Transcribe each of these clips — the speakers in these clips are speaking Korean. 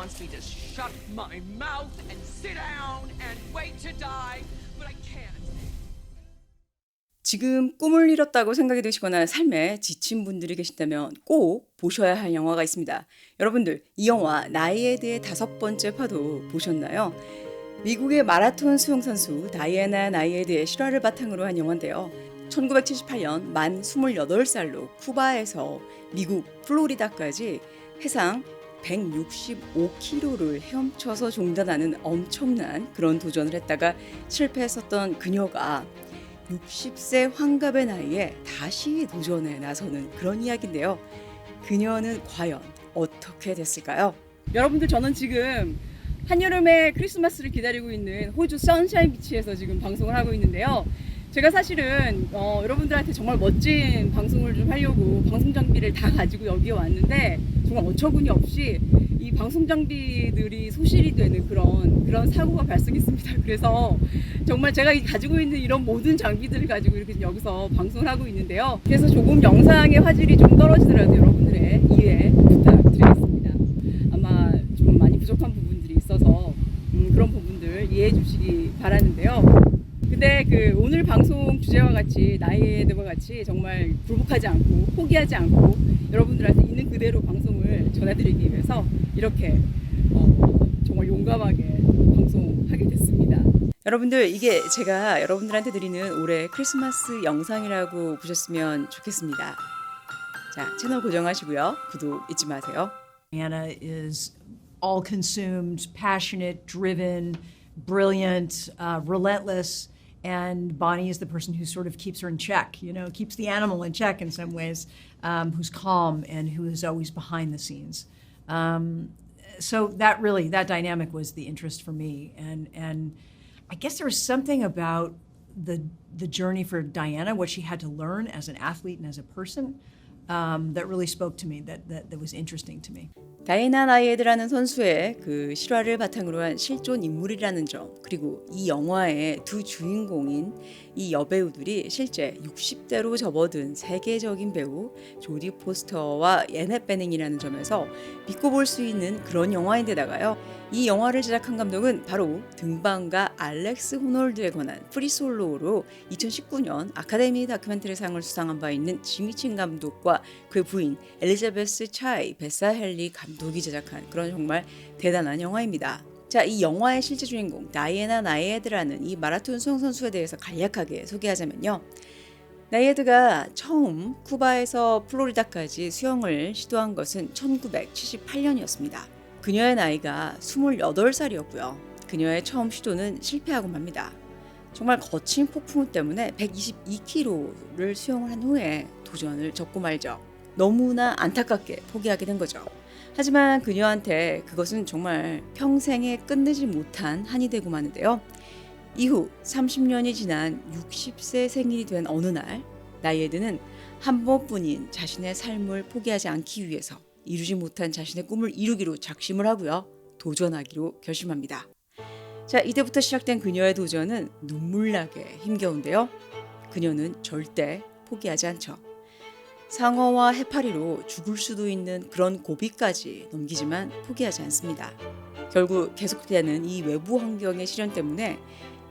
wants me to shut my mouth and sit down and wait to die, but I can't. 지금 꿈을 이뤘다고 생각이 드시거나 삶에 지친 분들이 계신다면 꼭 보셔야 할 영화가 있습니다. 여러분들, 이 영화 나이에드의 다섯 번째 파도 보셨나요? 미국의 마라톤 수영 선수 다이애나 나이에드의 실화를 바탕으로 한 영화인데요. 1978년 만 28살로 쿠바에서 미국 플로리다까지 해상 165km를 헤엄쳐서 종단하는 엄청난 그런 도전을 했다가 실패했었던 그녀가 60세 환갑의 나이에 다시 도전에 나서는 그런 이야기인데요. 그녀는 과연 어떻게 됐을까요? 여러분들 저는 지금 한여름의 크리스마스를 기다리고 있는 호주 선샤인 비치에서 지금 방송을 하고 있는데요. 제가 사실은 어, 여러분들한테 정말 멋진 방송을 좀 하려고 방송 장비를 다 가지고 여기에 왔는데 정말 어처구니 없이 이 방송 장비들이 소실이 되는 그런 그런 사고가 발생했습니다. 그래서 정말 제가 이 가지고 있는 이런 모든 장비들을 가지고 이렇게 여기서 방송을 하고 있는데요. 그래서 조금 영상의 화질이 좀 떨어지더라도 여러분들의 이해 부탁드리겠습니다. 아마 좀 많이 부족한 부분들이 있어서 음, 그런 부분들 이해해 주시기 바라는데요. 근데 그 오늘 방송 주제와 같이 나이에드와 같이 정말 굴복하지 않고 포기하지 않고 여러분들한테 있는 그대로 방송을 전해드리기 위해서 이렇게 어, 정말 용감하게 방송하게 됐습니다. 여러분들 이게 제가 여러분들한테 드리는 올해 크리스마스 영상이라고 보셨으면 좋겠습니다. 자 채널 고정하시고요 구독 잊지 마세요. Anna is all consumed, passionate, driven, brilliant, uh, relentless. And Bonnie is the person who sort of keeps her in check, you know, keeps the animal in check in some ways, um, who's calm and who is always behind the scenes. Um, so that really, that dynamic was the interest for me. And, and I guess there was something about the, the journey for Diana, what she had to learn as an athlete and as a person, um, that really spoke to me, that, that, that was interesting to me. 다이나 나이에드라는 선수의 그 실화를 바탕으로 한 실존 인물이라는 점 그리고 이 영화의 두 주인공인 이 여배우들이 실제 60대로 접어든 세계적인 배우 조디 포스터와 예넷 베닝이라는 점에서 믿고 볼 수 있는 그런 영화인데다가요 이 영화를 제작한 감독은 바로 등반가 알렉스 호놀드에 관한 프리솔로로 2019년 아카데미 다큐멘터리 상을 수상한 바 있는 지미친 감독과 그의 부인 엘리자베스 차이 베사 헬리 감독이 제작한 그런 정말 대단한 영화입니다. 자, 이 영화의 실제 주인공 다이애나 나이에드라는 이 마라톤 수영 선수에 대해서 간략하게 소개하자면요. 나이에드가 처음 쿠바에서 플로리다까지 수영을 시도한 것은 1978년이었습니다. 그녀의 나이가 28살이었고요. 그녀의 처음 시도는 실패하고 맙니다. 정말 거친 폭풍 때문에 122km를 수영을 한 후에 도전을 접고 말죠. 너무나 안타깝게 포기하게 된 거죠. 하지만 그녀한테 그것은 정말 평생에 끝내지 못한 한이 되고 마는데요. 이후 30년이 지난 60세 생일이 된 어느 날 나이에드는 한 번뿐인 자신의 삶을 포기하지 않기 위해서 이루지 못한 자신의 꿈을 이루기로 작심을 하고요. 도전하기로 결심합니다. 자, 이때부터 시작된 그녀의 도전은 눈물나게 힘겨운데요. 그녀는 절대 포기하지 않죠. 상어와 해파리로 죽을 수도 있는 그런 고비까지 넘기지만 포기하지 않습니다. 결국 계속되는 이 외부 환경의 시련 때문에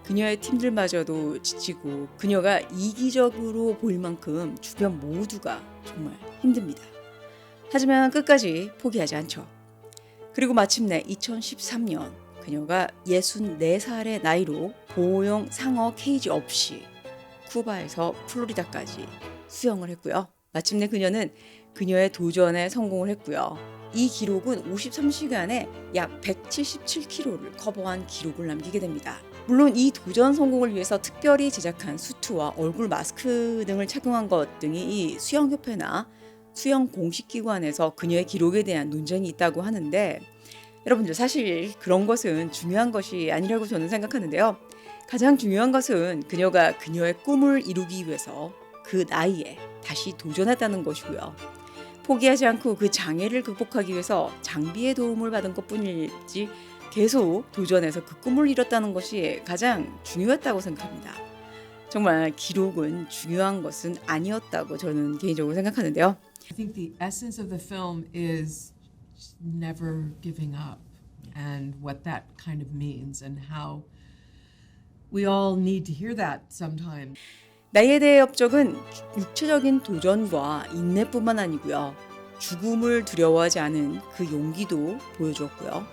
그녀의 팀들마저도 지치고 그녀가 이기적으로 보일 만큼 주변 모두가 정말 힘듭니다. 하지만 끝까지 포기하지 않죠. 그리고 마침내 2013년 그녀가 64살의 나이로 보호용 상어 케이지 없이 쿠바에서 플로리다까지 수영을 했고요. 마침내 그녀는 그녀의 도전에 성공을 했고요. 이 기록은 53시간에 약 177km를 커버한 기록을 남기게 됩니다. 물론 이 도전 성공을 위해서 특별히 제작한 수트와 얼굴 마스크 등을 착용한 것 등이 이 수영협회나 수영 공식기관에서 그녀의 기록에 대한 논쟁이 있다고 하는데 여러분들 사실 그런 것은 중요한 것이 아니라고 저는 생각하는데요. 가장 중요한 것은 그녀가 그녀의 꿈을 이루기 위해서 그 나이에 다시 도전했다는 것이고요. 포기하지 않고 그 장애를 극복하기 위해서 장비의 도움을 받은 것 뿐이지 계속 도전해서 그 꿈을 이뤘다는 것이 가장 중요했다고 생각합니다. 정말 기록은 중요한 것은 아니었다고 저는 개인적으로 생각하는데요. I think the essence of the film is never giving up. and what that kind of means and how we all need to hear that sometime. 나이에 대해 업적은 육체적인 도전과 인내뿐만 아니고요. 죽음을 두려워하지 않은 그 용기도 보여주었고요.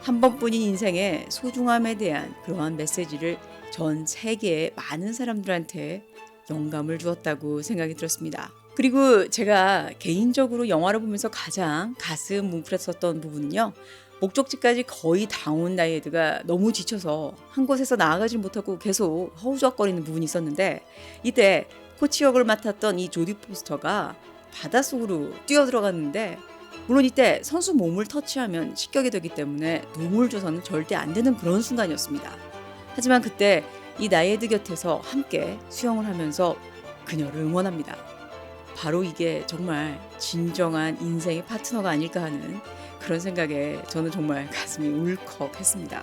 한 번뿐인 인생의 소중함에 대한 그러한 메시지를 전 세계의 많은 사람들한테 영감을 주었다고 생각이 들었습니다. 그리고 제가 개인적으로 영화를 보면서 가장 가슴 뭉클했었던 부분은요. 목적지까지 거의 다 온 나이에드가 너무 지쳐서 한 곳에서 나아가지 못하고 계속 허우적거리는 부분이 있었는데 이때 코치 역을 맡았던 이 조디 포스터가 바닷속으로 뛰어들어갔는데 물론 이때 선수 몸을 터치하면 식격이 되기 때문에 도움을 줘서는 절대 안 되는 그런 순간이었습니다. 하지만 그때 이 나이에드 곁에서 함께 수영을 하면서 그녀를 응원합니다. 바로 이게 정말 진정한 인생의 파트너가 아닐까 하는 그런 생각에 저는 정말 가슴이 울컥했습니다.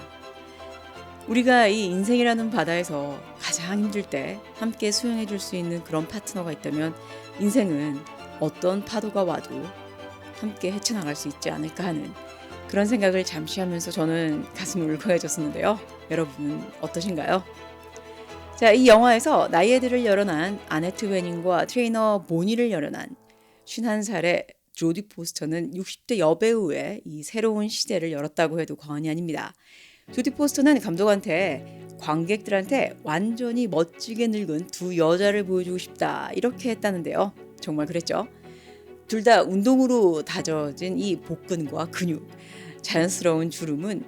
우리가 이 인생이라는 바다에서 가장 힘들 때 함께 수영해 줄 수 있는 그런 파트너가 있다면 인생은 어떤 파도가 와도 함께 헤쳐나갈 수 있지 않을까 하는 그런 생각을 잠시 하면서 저는 가슴이 울컥해졌었는데요. 여러분은 어떠신가요? 자, 이 영화에서 나이에드를 열어난 아네트 웨닝과 트레이너 보니를 열어난 51살의 조디 포스터는 60대 여배우의 이 새로운 시대를 열었다고 해도 과언이 아닙니다. 조디 포스터는 감독한테 관객들한테 완전히 멋지게 늙은 두 여자를 보여주고 싶다 이렇게 했다는데요. 정말 그랬죠. 둘 다 운동으로 다져진 이 복근과 근육, 자연스러운 주름은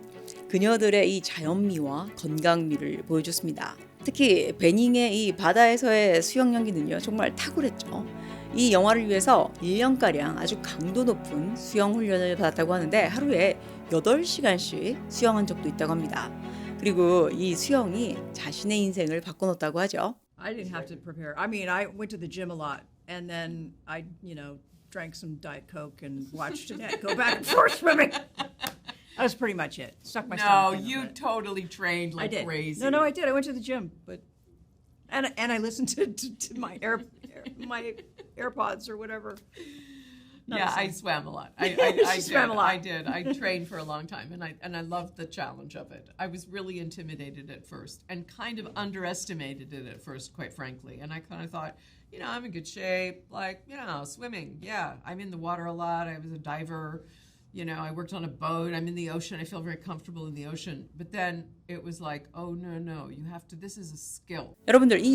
그녀들의 이 자연미와 건강미를 보여줬습니다. 특히 베닝의 이 바다에서의 수영 연기는요 정말 탁월했죠. 이 영화를 위해서 1년가량 아주 강도 높은 수영 훈련을 받았다고 하는데 하루에 8시간씩 수영한 적도 있다고 합니다. 그리고 이 수영이 자신의 인생을 바꿔놓았다고 하죠. I didn't have to prepare. I mean, I went to the gym a lot, and then I, you know, drank some Diet Coke and watched Annette go back and forth swimming. That was pretty much it. Stuck my No, stomach. a you totally trained I like did. crazy. No, no, I did. I went to the gym, but and and I listened to, to, to my air, my AirPods or whatever. Not yeah, the I same. swam a lot. I, I, I She did. swam a lot. I did. I trained for a long time, and I and I loved the challenge of it. I was really intimidated at first, and kind of underestimated it at first, quite frankly. And I kind of thought, you know, I'm in good shape. Like, you know, swimming. Yeah, I'm in the water a lot. I was a diver. You know, I worked on a boat. I'm in the ocean. I feel very comfortable in the ocean. But then it was like, oh no, no, you have to. This is a skill. 여러분들 이